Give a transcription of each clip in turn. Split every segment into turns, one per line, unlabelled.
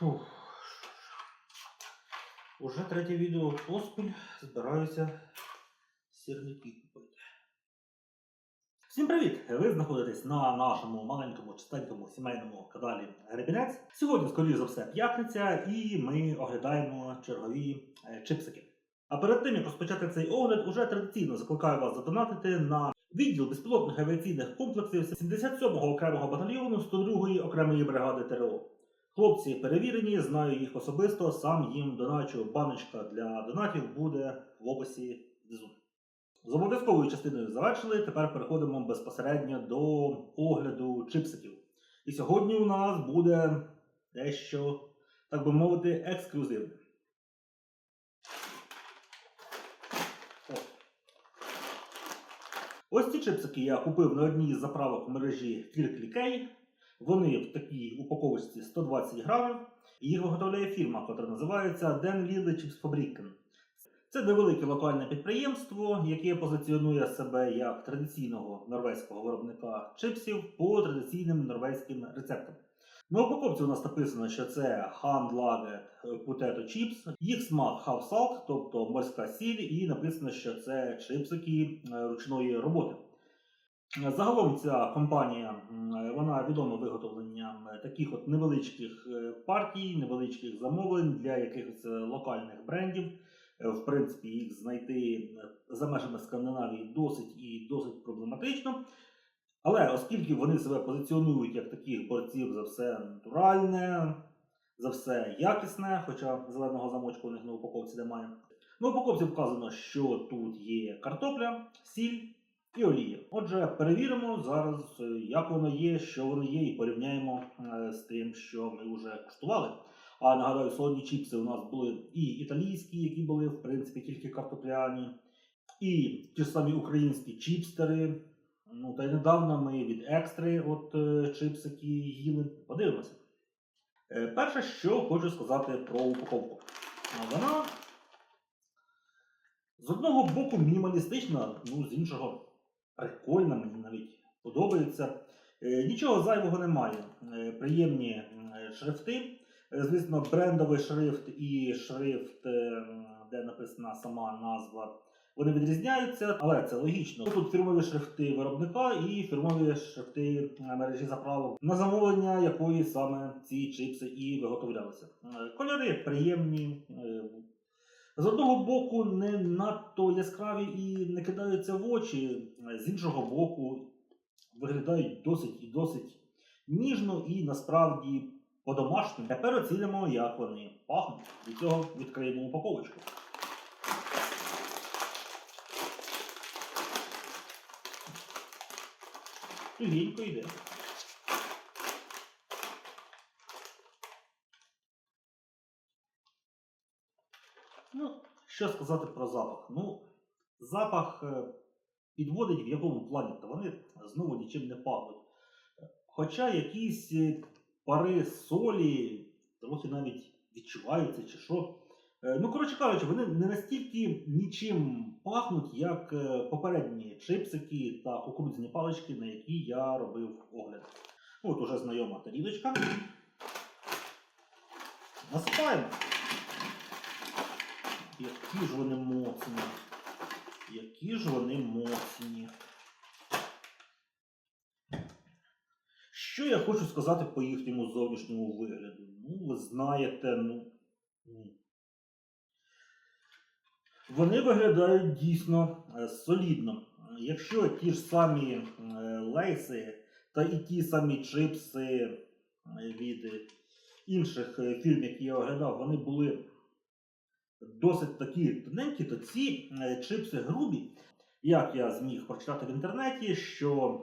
Фух. Уже третє відео поспіль збираюся сірники купити. Всім привіт! Ви знаходитесь на нашому маленькому чистенькому сімейному каналі Гребінець. Сьогодні, скоріш за все, п'ятниця, і ми оглядаємо чергові е, чипсики. А перед тим, як розпочати цей огляд, уже традиційно закликаю вас задонатити на відділ безпілотних авіаційних комплексів 77-го окремого батальйону 102-ї окремої бригади ТРО. Хлопці перевірені, знаю їх особисто, сам їм доначу. Баночка для донатів буде в описі внизу. З обов'язковою частиною завершили. Тепер переходимо безпосередньо до огляду чипсиків. І сьогодні у нас буде дещо, так би мовити, ексклюзивне. Ось ці чипсики я купив на одній з заправок в мережі Kirkly Вони в такій упаковочці 120 грамів. І їх виготовляє фірма, яка називається Den Chips Fabriken. Це невелике локальне підприємство, яке позиціонує себе як традиційного норвезького виробника чипсів по традиційним норвезьким рецептам. На упаковці у нас написано, що це Hand Laget Potato Chips, їх смак Half Salt, тобто морська сіль, і написано, що це чипсики е, ручної роботи. Загалом ця компанія вона відома виготовленням таких от невеличких е, партій, невеличких замовлень для якихось е, локальних брендів. Е, В принципі, їх знайти за межами Скандинавії досить і досить проблематично. Але оскільки вони себе позиціонують як таких борців за все натуральне, за все якісне, хоча зеленого замочку у них на упаковці немає. На упаковці вказано, що тут є картопля, сіль і олія. Отже, перевіримо зараз, е, як воно є, що воно є, і порівняємо е, з тим, що ми вже куштували. А нагадаю, солоні чіпси у нас були і італійські, які були, в принципі, тільки картопляні, і ті ж самі українські чіпстери. Ну, та й недавно ми від екстри от е, чипсики їли. Подивимося. Перше, що хочу сказати про упаковку. Вона з одного боку мінімалістична, ну з іншого прикольна, мені навіть подобається. Е, Нічого зайвого немає. Е, Приємні шрифти. Е, Звісно, брендовий шрифт і шрифт, де написана сама назва, вони відрізняються, але це логічно. Тут фірмові шрифти виробника і фірмові шрифти мережі заправок, на замовлення якої саме ці чипси і виготовлялися. Кольори приємні. З одного боку, не надто яскраві і не кидаються в очі, з іншого боку, виглядають досить і досить ніжно і насправді по-домашньому. Тепер оцінимо, як вони пахнуть. Від цього відкриємо упаковочку. Тугенько йде. Ну, що сказати про запах? Ну, запах е, підводить в якому плані, то вони знову нічим не пахнуть. Хоча якісь е, пари солі трохи навіть відчуваються чи що. Е, Ну, коротше кажучи, вони не настільки нічим пахнуть, як попередні чипсики та кукурудзяні палички, на які я робив огляд. От уже знайома тарілочка. Насипаємо. Які ж вони моцні. Які ж вони моцні. Що я хочу сказати по їхньому зовнішньому вигляду? Ну, ви знаєте, ну. Вони виглядають дійсно е, солідно. Якщо ті ж самі е, лейси та і ті самі чипси е, від інших фірм, які я оглядав, вони були досить такі тоненькі, то ці е, чипси грубі. Як я зміг прочитати в інтернеті, що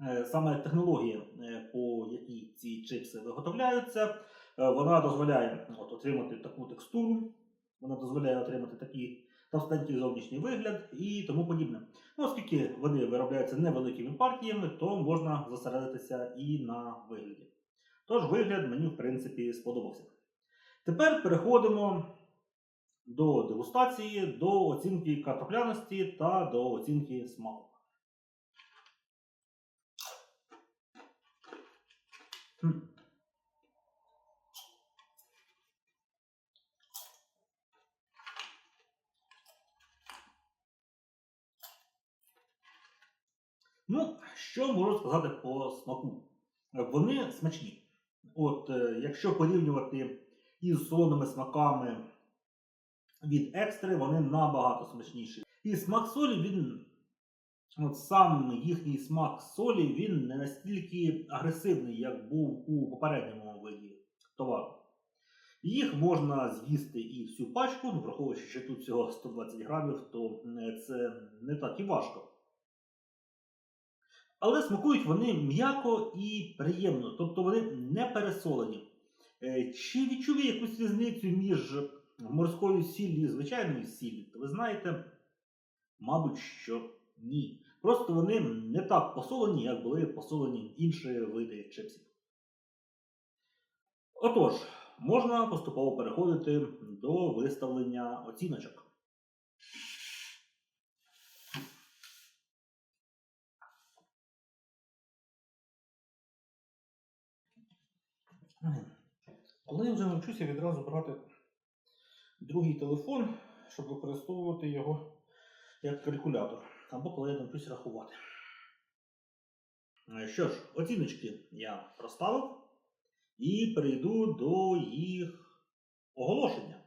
е, саме технологія, е, по якій ці чипси виготовляються, вона дозволяє от, отримати таку текстуру, вона дозволяє отримати такий товстенький зовнішній вигляд і тому подібне. Ну, оскільки вони виробляються невеликими партіями, то можна зосередитися і на вигляді. Тож вигляд мені, в принципі, сподобався. Тепер переходимо до дегустації, до оцінки картопляності та до оцінки смаку. Ну, що можу сказати по смаку? Вони смачні. От, е, якщо порівнювати із солоними смаками від екстри, вони набагато смачніші. І смак солі, він, от сам їхній смак солі, він не настільки агресивний, як був у попередньому виді товару. Їх можна з'їсти і всю пачку, ну, враховуючи, що тут всього 120 грамів, то е, це не так і важко. Але смакують вони м'яко і приємно, тобто вони не пересолені. Е, Чи відчув якусь різницю між морською сіллю звичайною сіллю? То ви знаєте, мабуть, що ні. Просто вони не так посолені, як були посолені інші види чипсів. Отож, можна поступово переходити до виставлення оціночок. Коли я вже навчуся відразу брати другий телефон, щоб використовувати його як калькулятор, або коли я навчусь рахувати. Е, Що ж, оціночки я проставив і перейду до їх оголошення.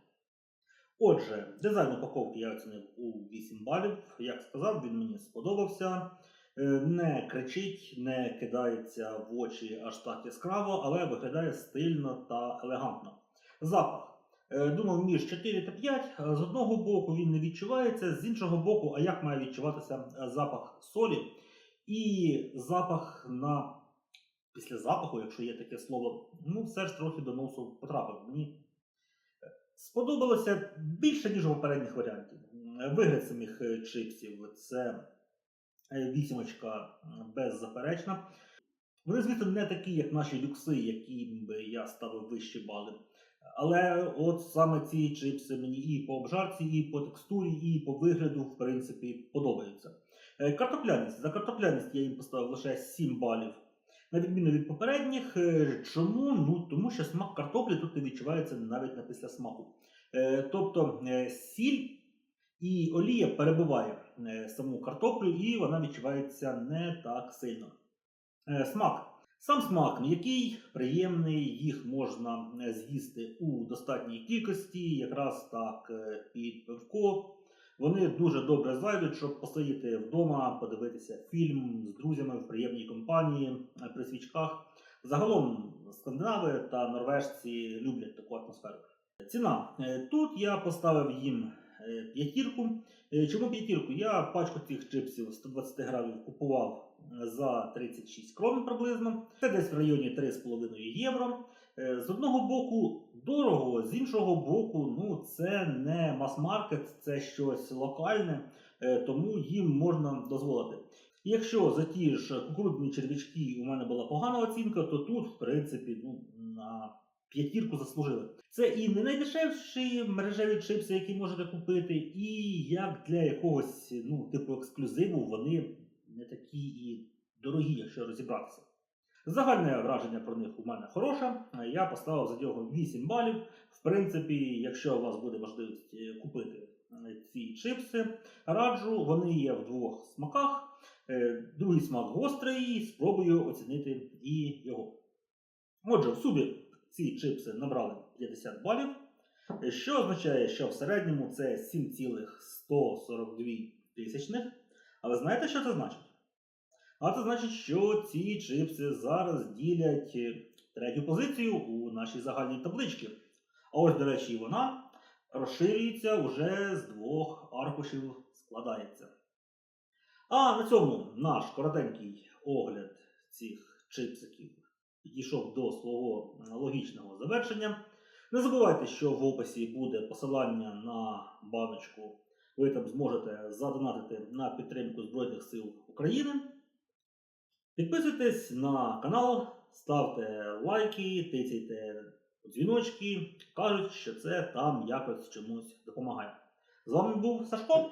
Отже, дизайн упаковки я оцінив у 8 балів. Як сказав, він мені сподобався. Е, Не кричить, не кидається в очі аж так яскраво, але виглядає стильно та елегантно. Запах. Е, Думав, між 4 та 5. Е, З одного боку він не відчувається, з іншого боку, а як має відчуватися е, запах солі і запах на після запаху, якщо є таке слово, ну все ж трохи до носу потрапив. Мені сподобалося більше, ніж у попередніх варіантів. Вигляд самих чипсів це вісімочка беззаперечна. Вони, звісно, не такі, як наші люкси, би я ставив вищі бали. Але от саме ці чипси мені і по обжарці, і по текстурі, і по вигляду, в принципі, подобаються. Е, Картопляність. За картопляність я їм поставив лише 7 балів. На відміну від попередніх. Е, Чому? Ну, тому що смак картоплі тут не відчувається навіть на післясмаку. Е, Тобто сіль і олія перебиває е, саму картоплю, і вона відчувається не так сильно. Смак. Сам смак м'який, приємний, їх можна е, з'їсти у достатній кількості, якраз так е, під пивко. Вони дуже добре зайдуть, щоб посидіти вдома, подивитися фільм з друзями в приємній компанії е, при свічках. Загалом скандинави та норвежці люблять таку атмосферу. Ціна. Е, Тут я поставив їм е, п'ятірку. Е, Чому п'ятірку? Я пачку цих чипсів 120 грамів купував е, за 36 крон приблизно. Це десь в районі 3,5 євро. Е, З одного боку дорого, з іншого боку, ну це не мас-маркет, це щось локальне, е, тому їм можна дозволити. Якщо за ті ж кукурудні червячки у мене була погана оцінка, то тут, в принципі, ну, на п'ятірку заслужили. Це і не найдешевші мережеві чипси, які можете купити, і як для якогось ну, типу ексклюзиву вони такі і дорогі, якщо розібратися. Загальне враження про них у мене хороше. Я поставив за нього 8 балів. В принципі, якщо у вас буде можливість е, купити е, ці чипси, раджу, вони є в двох смаках. Е, Другий смак гострий, спробую оцінити і його. Отже, в субі ці чипси набрали 50 балів, е, що означає, що в середньому це 7,142 тисячних. Але знаєте, що це значить? А це значить, що ці чипси зараз ділять е, третю позицію у нашій загальній табличці. А ось, до речі, вона розширюється вже з двох аркушів складається. А на цьому наш коротенький огляд цих чипсиків підійшов до свого логічного завершення. Не забувайте, що в описі буде посилання на баночку. Ви там зможете задонатити на підтримку Збройних сил України. Підписуйтесь на канал, ставте лайки, тицяйте дзвіночки. Кажуть, що це там якось чомусь допомагає. З вами був Сашко.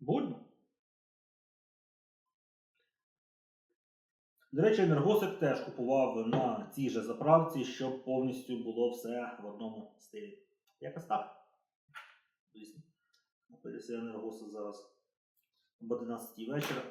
Будьмо. До речі, енергосик теж купував на цій же заправці, щоб повністю було все в одному стилі. Якось так. Звісно. Подивитися енергоси зараз об 11 вечора.